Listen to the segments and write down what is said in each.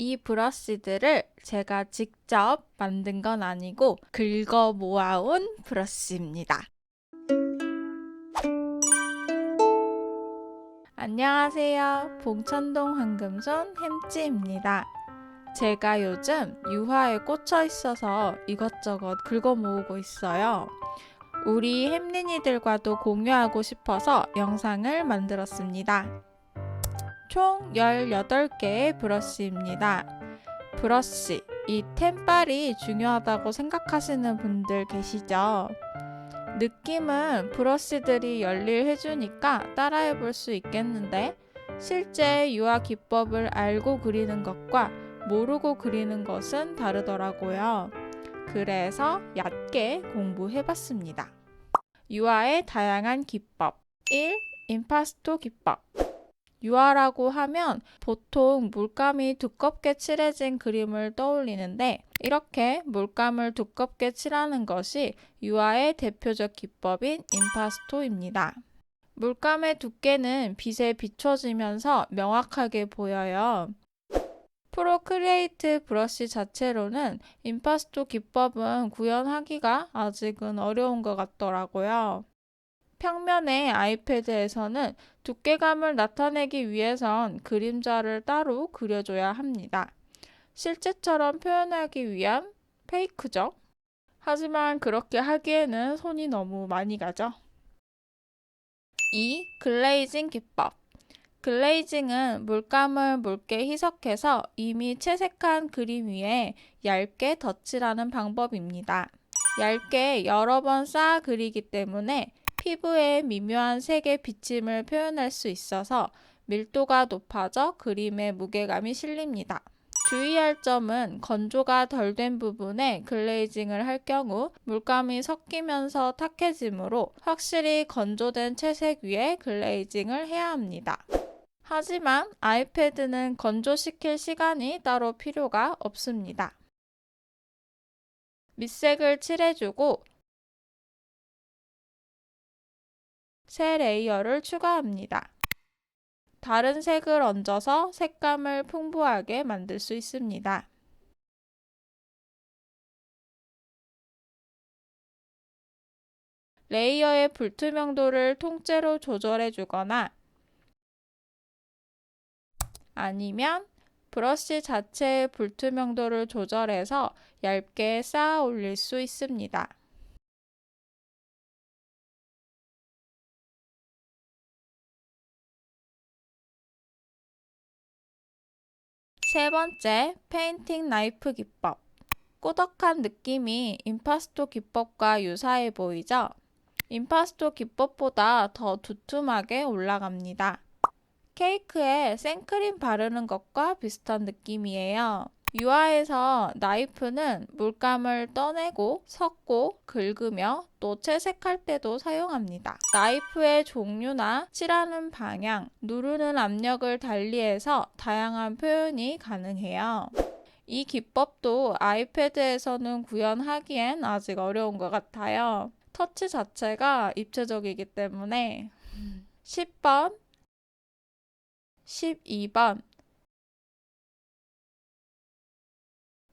이 브러쉬들을 제가 직접 만든 건 아니고 긁어 모아온 브러쉬입니다. 안녕하세요. 봉천동 황금손 햄찌입니다. 제가 요즘 유화에 꽂혀 있어서 이것저것 긁어 모으고 있어요. 우리 햄린이들과도 공유하고 싶어서 영상을 만들었습니다. 총 18개의 브러쉬입니다. 브러쉬, 이 템빨이 중요하다고 생각하시는 분들 계시죠? 느낌은 브러쉬들이 열일해주니까 따라해 볼 수 있겠는데, 실제 유화 기법을 알고 그리는 것과 모르고 그리는 것은 다르더라고요. 그래서 얕게 공부해 봤습니다. 유화의 다양한 기법 1. 임파스토 기법 유화라고 하면 보통 물감이 두껍게 칠해진 그림을 떠올리는데 이렇게 물감을 두껍게 칠하는 것이 유화의 대표적 기법인 임파스토입니다. 물감의 두께는 빛에 비춰지면서 명확하게 보여요. 프로크리에이트 브러쉬 자체로는 임파스토 기법은 구현하기가 아직은 어려운 것 같더라고요. 평면의 아이패드에서는 두께감을 나타내기 위해선 그림자를 따로 그려줘야 합니다. 실제처럼 표현하기 위한 페이크죠. 하지만 그렇게 하기에는 손이 너무 많이 가죠. 2. 글레이징 기법 글레이징은 물감을 묽게 희석해서 이미 채색한 그림 위에 얇게 덧칠하는 방법입니다. 얇게 여러 번 쌓아 그리기 때문에 피부의 미묘한 색의 비침을 표현할 수 있어서 밀도가 높아져 그림에 무게감이 실립니다. 주의할 점은 건조가 덜 된 부분에 글레이징을 할 경우 물감이 섞이면서 탁해지므로 확실히 건조된 채색 위에 글레이징을 해야 합니다. 하지만 아이패드는 건조시킬 시간이 따로 필요가 없습니다. 밑색을 칠해주고 새 레이어를 추가합니다. 다른 색을 얹어서 색감을 풍부하게 만들 수 있습니다. 레이어의 불투명도를 통째로 조절해 주거나 아니면 브러쉬 자체의 불투명도를 조절해서 얇게 쌓아 올릴 수 있습니다. 세 번째, 페인팅 나이프 기법. 꾸덕한 느낌이 임파스토 기법과 유사해 보이죠? 임파스토 기법보다 더 두툼하게 올라갑니다. 케이크에 생크림 바르는 것과 비슷한 느낌이에요. 유화에서 나이프는 물감을 떠내고 섞고 긁으며 또 채색할 때도 사용합니다. 나이프의 종류나 칠하는 방향, 누르는 압력을 달리해서 다양한 표현이 가능해요. 이 기법도 아이패드에서는 구현하기엔 아직 어려운 것 같아요. 터치 자체가 입체적이기 때문에 10번, 12번,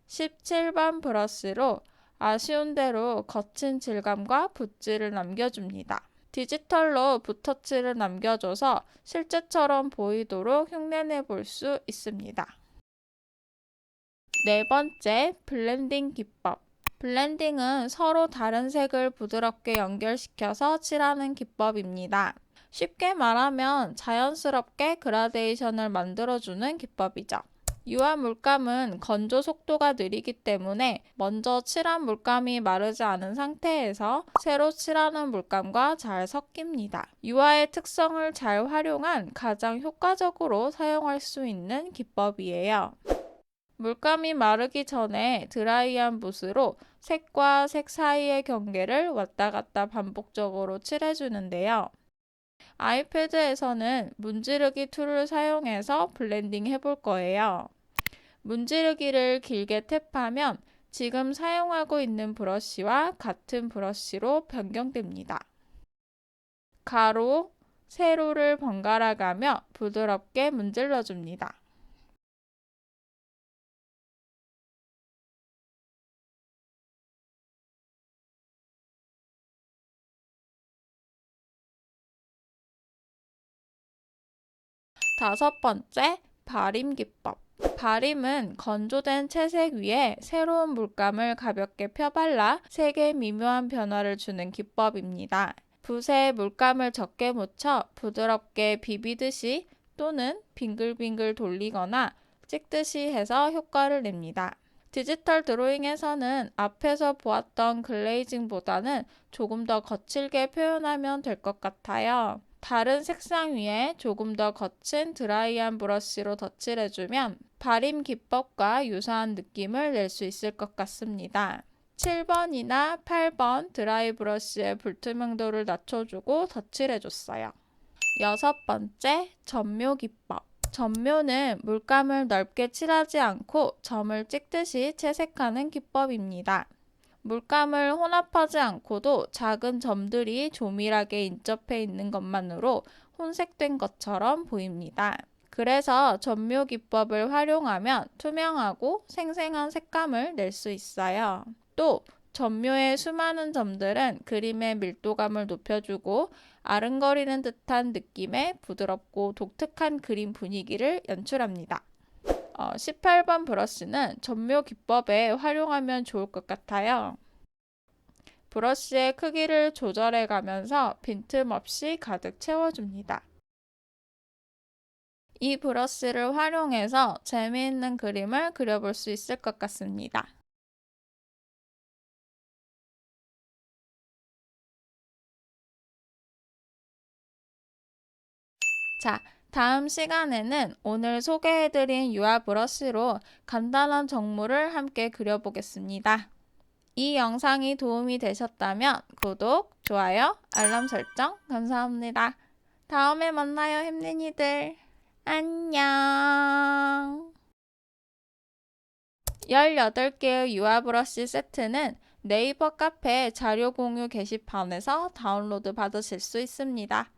17번 브러쉬로 아쉬운 대로 거친 질감과 붓질을 남겨줍니다. 디지털로 붓터치를 남겨줘서 실제처럼 보이도록 흉내내 볼 수 있습니다. 네 번째, 블렌딩 기법. 블렌딩은 서로 다른 색을 부드럽게 연결시켜서 칠하는 기법입니다. 쉽게 말하면 자연스럽게 그라데이션을 만들어주는 기법이죠. 유화 물감은 건조 속도가 느리기 때문에 먼저 칠한 물감이 마르지 않은 상태에서 새로 칠하는 물감과 잘 섞입니다. 유화의 특성을 잘 활용한 가장 효과적으로 사용할 수 있는 기법이에요. 물감이 마르기 전에 드라이한 붓으로 색과 색 사이의 경계를 왔다 갔다 반복적으로 칠해주는데요. 아이패드에서는 문지르기 툴을 사용해서 블렌딩 해볼 거예요. 문지르기를 길게 탭하면 지금 사용하고 있는 브러쉬와 같은 브러쉬로 변경됩니다. 가로, 세로를 번갈아 가며 부드럽게 문질러 줍니다. 다섯 번째, 발임 기법. 발임은 건조된 채색 위에 새로운 물감을 가볍게 펴발라 색에 미묘한 변화를 주는 기법입니다. 붓에 물감을 적게 묻혀 부드럽게 비비듯이 또는 빙글빙글 돌리거나 찍듯이 해서 효과를 냅니다. 디지털 드로잉에서는 앞에서 보았던 글레이징보다는 조금 더 거칠게 표현하면 될 것 같아요. 다른 색상 위에 조금 더 거친 드라이한 브러쉬로 덧칠해주면 발임 기법과 유사한 느낌을 낼 수 있을 것 같습니다. 7번이나 8번 드라이 브러쉬의 불투명도를 낮춰주고 덧칠해줬어요. 여섯 번째, 점묘 기법. 점묘는 물감을 넓게 칠하지 않고 점을 찍듯이 채색하는 기법입니다. 물감을 혼합하지 않고도 작은 점들이 조밀하게 인접해 있는 것만으로 혼색된 것처럼 보입니다. 그래서 점묘 기법을 활용하면 투명하고 생생한 색감을 낼 수 있어요. 또 점묘의 수많은 점들은 그림의 밀도감을 높여주고 아른거리는 듯한 느낌의 부드럽고 독특한 그림 분위기를 연출합니다. 어, 18번 브러쉬는 점묘 기법에 활용하면 좋을 것 같아요. 브러쉬의 크기를 조절해 가면서 빈틈없이 가득 채워줍니다. 이 브러쉬를 활용해서 재미있는 그림을 그려볼 수 있을 것 같습니다. 자, 다음 시간에는 오늘 소개해드린 유화 브러쉬로 간단한 정물을 함께 그려보겠습니다. 이 영상이 도움이 되셨다면 구독, 좋아요, 알람 설정 감사합니다. 다음에 만나요, 햄린이들. 안녕. 18개의 유화 브러쉬 세트는 네이버 카페 자료 공유 게시판에서 다운로드 받으실 수 있습니다.